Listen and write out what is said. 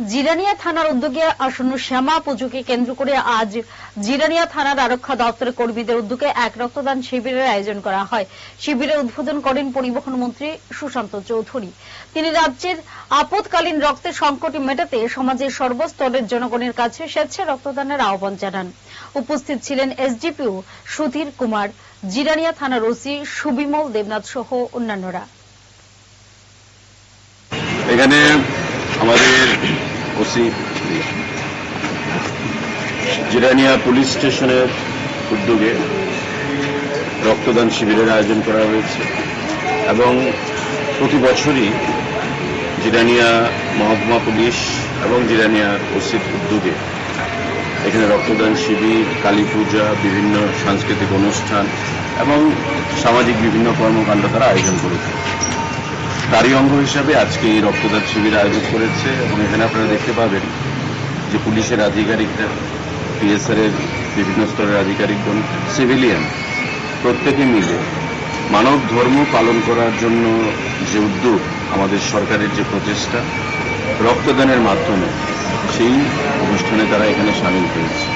জিরানিয়া থানার উদ্যোগে আসন্ন শ্যামা পুজোকে কেন্দ্র করে আজ জিরানিয়া থানার আরক্ষা দপ্তরের কর্মীদের উদ্যোগে এক রক্তদান শিবিরের আয়োজন করা হয়। শিবিরের উদ্বোধন করেন পরিবহন মন্ত্রী সুশান্ত চৌধুরী। তিনি রাজ্যের আপদকালীন রক্তের সংকট মেটাতে সমাজের সর্বস্তরের জনগণের কাছে স্বেচ্ছা রক্তদানের আহ্বান জানান। উপস্থিত ছিলেন এসডিপিও সুধীর কুমার, জিরানিয়া থানার ওসি সুবিমল দেবনাথ সহ অন্যান্যরা। এখানে ওসি জিরানিয়া পুলিশ স্টেশনের উদ্যোগে রক্তদান শিবিরের আয়োজন করা হয়েছে এবং প্রতি বছরই জিরানিয়া মহকুমা পুলিশ এবং জিরানিয়ার ওসির উদ্যোগে এখানে রক্তদান শিবির, কালী পূজা, বিভিন্ন সাংস্কৃতিক অনুষ্ঠান এবং সামাজিক বিভিন্ন কর্মকাণ্ড তারা আয়োজন করেছে তারই অঙ্গ হিসাবে আজকে এই রক্তদান শিবির আয়োজন করেছে এবং এখানে আপনারা দেখতে পাবেন যে পুলিশের আধিকারিকরা পিএসআর এর বিভিন্ন স্তরের আধিকারিকগণ সিভিলিয়ান প্রত্যেকে মিলে মানব ধর্ম পালন করার জন্য যে উদ্যোগ আমাদের সরকারের যে প্রচেষ্টা, রক্তদানের মাধ্যমে সেই অনুষ্ঠানে তারা এখানে সামিল হয়েছে।